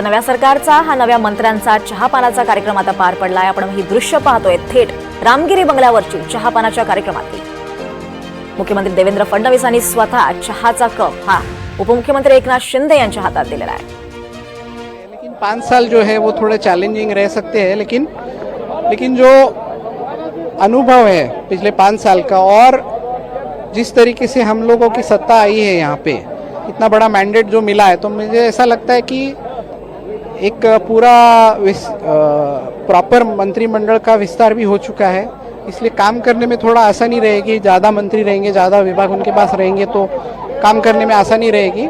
तर नव्या सरकारचा हा नव्या मंत्र्यांचा चहापानाचा कार्यक्रम आता पार पडलाय. आपण ही दृश्य पाहतोय. थेट रामगिरी बंगल्यावरची चहापानाच्या कार्यक्रमातली मुख्यमंत्री देवेंद्र फडणवीसांनी स्वतः चहाचा कप हा उपमुख्यमंत्री एकनाथ शिंदे यांच्या हातात दिलेला आहे. लेकिन पाँच साल जो है वो थोड़े चैलेंजिंग रह सकते हैं लेकिन लेकिन जो अनुभव है पिछले पाँच साल का और जिस तरीके से हम लोगों की सत्ता आई है यहाँ पे इतना बड़ा मैंडेट जो मिला है तो मुझे ऐसा लगता है कि एक पूरा प्रॉपर मंत्रिमंडल का विस्तार भी हो चुका है। इसलिए काम करने में थोड़ा आसानी रहेगी। ज़्यादा मंत्री रहेंगे, ज़्यादा विभाग उनके पास रहेंगे तो काम करने में आसानी रहेगी।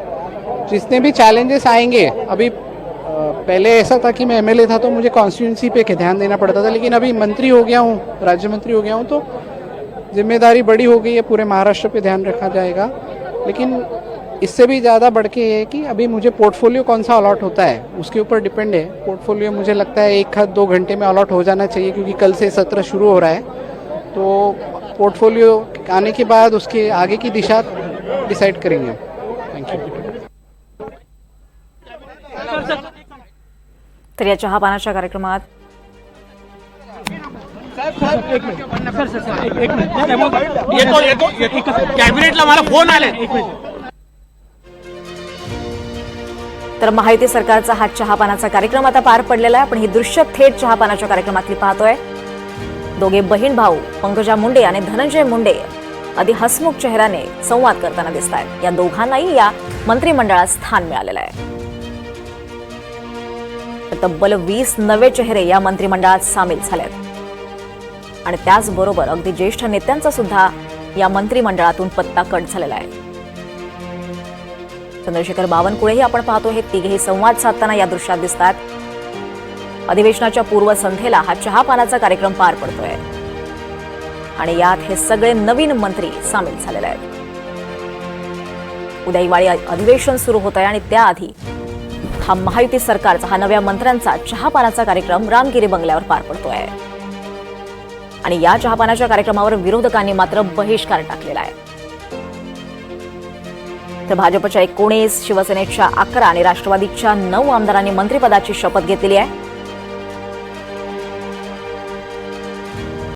जितने भी चैलेंजेस आएँगे, अभी पहले ऐसा था कि मैं एमएलए था तो मुझे कॉन्स्टिट्यूंसी पे ध्यान देना पड़ता था, लेकिन अभी मंत्री हो गया हूँ राज्य मंत्री हो गया हूँ तो ज़िम्मेदारी बड़ी हो गई है, पूरे महाराष्ट्र पे ध्यान रखा जाएगा। लेकिन इससे भी ज़्यादा बढ़ के ये है कि अभी मुझे पोर्टफोलियो कौन सा अलॉट होता है उसके ऊपर डिपेंड है। पोर्टफोलियो मुझे लगता है एक हाथ दो घंटे में अलॉट हो जाना चाहिए क्योंकि कल से सत्र शुरू हो रहा है। तो पोर्टफोलियो आने के बाद उसके आगे की दिशा डिसाइड करेंगे। थैंक यू तर या कार्यक्रमात कॅबिनेटला मला फ़ोन आले तर महायुती सरकारचा हा चहापानाचा कार्यक्रम आता पार पडलेला आहे. आपण ही दृश्य थेट चहापानाच्या कार्यक्रमातली पाहतोय. दोघे बहीण भाऊ पंकजा मुंडे आणि धनंजय मुंडे आधी हसमुख चेहऱ्याने संवाद करताना दिसत आहेत या दोघांनाही या मंत्रिमंडळात स्थान मिळालेलं आहे. तब्बल वीस नवे चेहरे या मंत्रिमंडळात सामील झालेत. आणि त्याचबरोबर अगदी ज्येष्ठ नेत्यांचा सुद्धा या मंत्रिमंडळातून पत्ता कट झालेला आहे. चंद्रशेखर बावनकुळेही आपण पाहतो हे तिघेही संवाद साधताना या दृश्यात दिसतात. अधिवेशनाच्या पूर्वसंध्येला हा चहापानाचा कार्यक्रम पार पडतोय. आणि यात हे सगळे नवीन मंत्री सामील झालेले आहेत. उद्या हिवाळी अधिवेशन सुरू होत आहे आणि त्याआधी हा महायुती सरकारचा हा नव्या मंत्र्यांचा चहापानाचा कार्यक्रम रामगिरी बंगल्यावर पार पडतोय. आणि या चहापानाच्या कार्यक्रमावर विरोधकांनी मात्र बहिष्कार टाकलेला आहे. तर भाजपच्या एकोणीस शिवसेनेच्या अकरा आणि राष्ट्रवादीच्या नऊ आमदारांनी मंत्रिपदाची शपथ घेतलेली आहे.